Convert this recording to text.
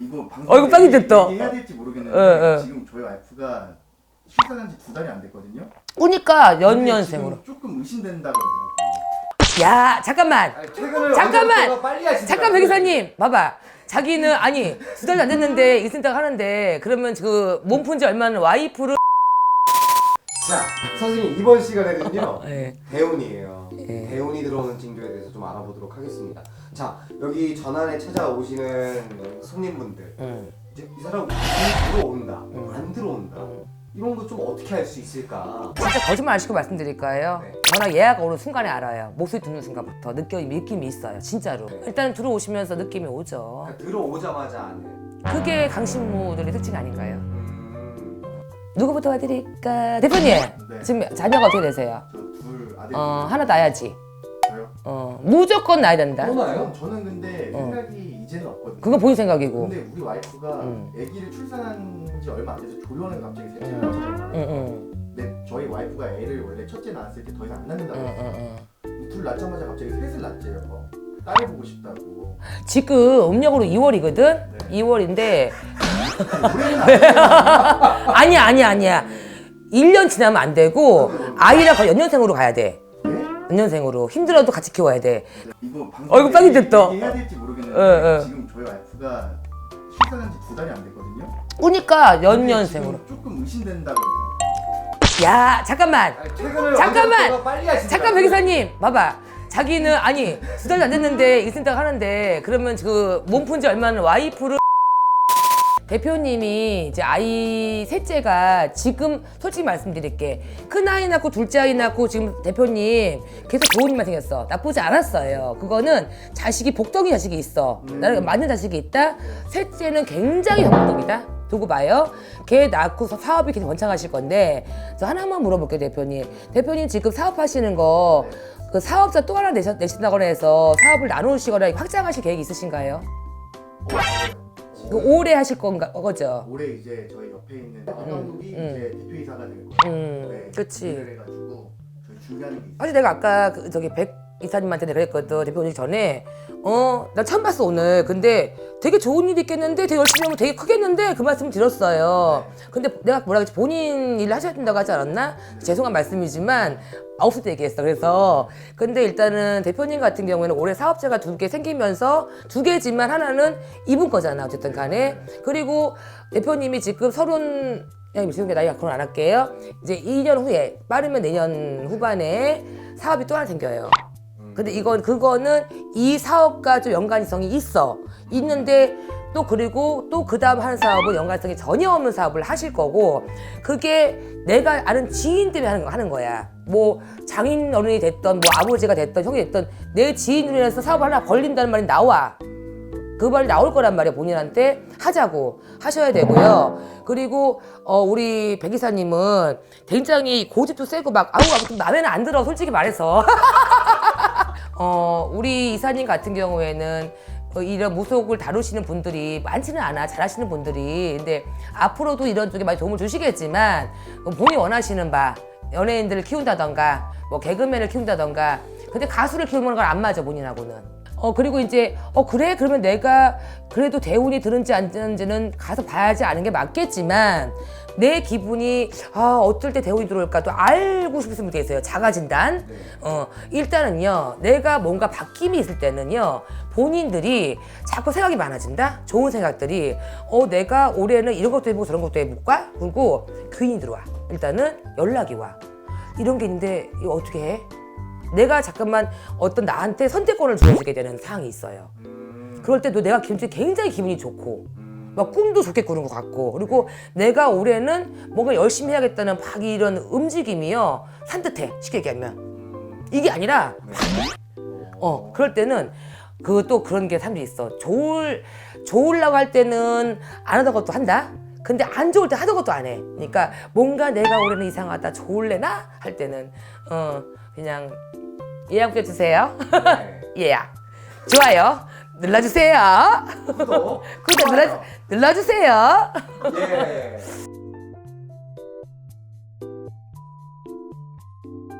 이거 방송 얼굴 빨리 됐다. 해야 될지 모르겠는데 예, 예. 지금 저희 와이프가 출산한 지 두 달이 안 됐거든요. 근데 연년생으로. 지금 조금 의심된다 그러더라고요. 야 잠깐만. 퇴근을 잠깐만! 빨리 하시더라고요. 잠깐 백기사님 봐봐. 자기는 아니 두 달도 안 됐는데 일생딱 하는데 그러면 그 몸 푼 지 얼마나 와이프를 자, 선생님 이번 시간에는요. 예. 대운이에요. 예. 대운이 들어오는 징조에 대해서 좀 알아보도록 하겠습니다. 자, 여기 전환에 찾아오시는 손님분들 응. 이제 이 사람 들어온다, 안 들어온다 이런 거 좀 어떻게 할수 있을까? 진짜 거짓말 안 시고 말씀드릴 거예요. 네. 전화 예약 오는 순간에 알아요. 목소리 듣는 순간부터 느낌이 느낌이 있어요. 진짜로. 일단 들어오시면서 느낌이 오죠. 그러니까 들어오자마자 아는. 그게 강신모들의 특징 아닌가요? 음, 누구부터 와드릴까? 대표님 네. 지금 자녀가 어떻게 되세요? 저둘 아들 어 하나 낳아야지. 저요. 어 무조건 낳아야 된다. 또 나요? 저는 근데 어. 생각이 이제는 없거든요. 그거 본인 생각이고. 근데 우리 와이프가 음. 아기를 출산한 지 얼마 안 돼서 조연을 갑자기 음. 낳잖아요. 응응 근데 저희 와이프가 애를 원래 첫째 낳았을 때 더 이상 안 낳는다고 했어요. 응응. 둘 낳자마자 갑자기 셋을 낳재요. 딸을 보고 싶다고. 지금 음력으로 2월이거든. 네. 2월인데 올해는 안 돼요. 아니야 아니야 아니야. 1년 지나면 안 되고 아이랑 거의 연년생으로 가야 돼. 네? 연년생으로 힘들어도 같이 키워야 돼. 이거 얼굴 빨리 됐다. 해야 될지 모르겠는데 예, 예. 지금 저희 와이프가 출산한 지 두 달이 안 됐거든요. 그러니까 근데 연년생으로. 지금 조금 의심된다 그러더라고요. 야 잠깐만. 아니, 퇴근을 잠깐만! 완전 빨리 하시더라고요. 잠깐 백기사님 봐봐. 자기는 아니 두 달도 안 됐는데 일생딱 하는데 그러면 그 몸 푼 지 얼마나 와이프를 대표님이 이제 아이 셋째가 지금 솔직히 말씀드릴게. 큰 아이 낳고 둘째 아이 낳고 지금 대표님 계속 좋은 일만 생겼어. 나쁘지 않았어요. 그거는 자식이 복덩이 자식이 있어. 나랑 맞는 자식이 있다. 셋째는 굉장히 정복덕이다. 두고 봐요. 걔 낳고서 사업이 계속 번창하실 건데 저 하나만 물어볼게요 대표님. 대표님 지금 사업하시는 거 그 사업자 또 하나 내셨, 내신다거나 해서 사업을 나누시거나 확장하실 계획 있으신가요? 그 올해 하실 건가 거죠? 올해 이제 저희 옆에 있는 감독이 음. 이제 대표이사가 될 거예요. 음, 네, 그치. 일을 해가지고 저희 준비하는 게 있어요. 사실 내가 아까 그 저기 백 이사님한테 내가 그랬거든. 대표 오기 전에. 어? 나 처음 봤어 오늘. 근데 되게 좋은 일이 있겠는데? 되게 열심히 하면 되게 크겠는데? 그 말씀 드렸어요. 근데 내가 뭐라 그랬지? 본인 일을 하셔야 된다고 하지 않았나? 죄송한 말씀이지만 아홉 살때 얘기했어 그래서. 근데 일단은 대표님 같은 경우에는 올해 사업자가 두 개 생기면서 두 개지만 하나는 이분 거잖아 어쨌든 간에. 그리고 대표님이 지금 서른 야, 죄송해요. 나이 그건 안 할게요. 이제 2년 후에, 빠르면 내년 후반에 사업이 또 하나 생겨요. 근데 이건, 그거는 이 사업과 좀 연관성이 있어. 있는데 또 그리고 또 그 다음 하는 사업은 연관성이 전혀 없는 사업을 하실 거고 그게 내가 아는 지인 때문에 하는, 거- 하는 거야. 뭐 장인 어른이 됐던 뭐 아버지가 됐던 형이 됐던 내 지인으로 인해서 사업 하나 걸린다는 말이 나와. 그 말이 나올 거란 말이야 본인한테 하자고 하셔야 되고요. 그리고 어 우리 백 이사님은 굉장히 고집도 세고 막 아우 아무 마음에는 안 들어 솔직히 말해서 어 우리 이사님 같은 경우에는 어, 이런 무속을 다루시는 분들이 많지는 않아. 잘하시는 분들이. 근데 앞으로도 이런 쪽에 많이 도움을 주시겠지만 어, 본인이 원하시는 바 연예인들을 키운다던가 뭐 개그맨을 키운다던가 근데 가수를 키우는 건 안 맞아 본인하고는 어 그리고 이제 어 그래? 그러면 내가 그래도 대운이 들은지 안 드는지는 가서 봐야지 아는 게 맞겠지만 내 기분이 아 어떨 때 대운이 들어올까 또 알고 싶으신 분도 계세요. 자가 진단. 어 일단은요 내가 뭔가 바뀜이 있을 때는요 본인들이 자꾸 생각이 많아진다? 좋은 생각들이 어 내가 올해는 이런 것도 해보고 저런 것도 해볼까? 그리고 귀인이 들어와. 일단은 연락이 와. 이런 게 있는데 이거 어떻게 해 내가 잠깐만 어떤 나한테 선택권을 주어지게 되는 상황이 있어요. 음, 그럴 때도 내가 굉장히, 굉장히 기분이 좋고 음, 막 꿈도 좋게 꾸는 것 같고 그리고 내가 올해는 뭔가 열심히 해야겠다는 막 이런 움직임이요. 산뜻해 쉽게 얘기하면. 음, 이게 아니라 네. 어 그럴 때는 그 또 그런 게 사람들이 있어. 좋을 좋으려고 할 때는 안 하던 것도 한다? 근데 안 좋을 때 하던 것도 안 해. 그러니까 뭔가 내가 올해는 이상하다 좋을래나? 할 때는 어 그냥 예약 해주세요 네. 예약 좋아요 눌러주세요 구독, 눌러. 눌러주세요 예.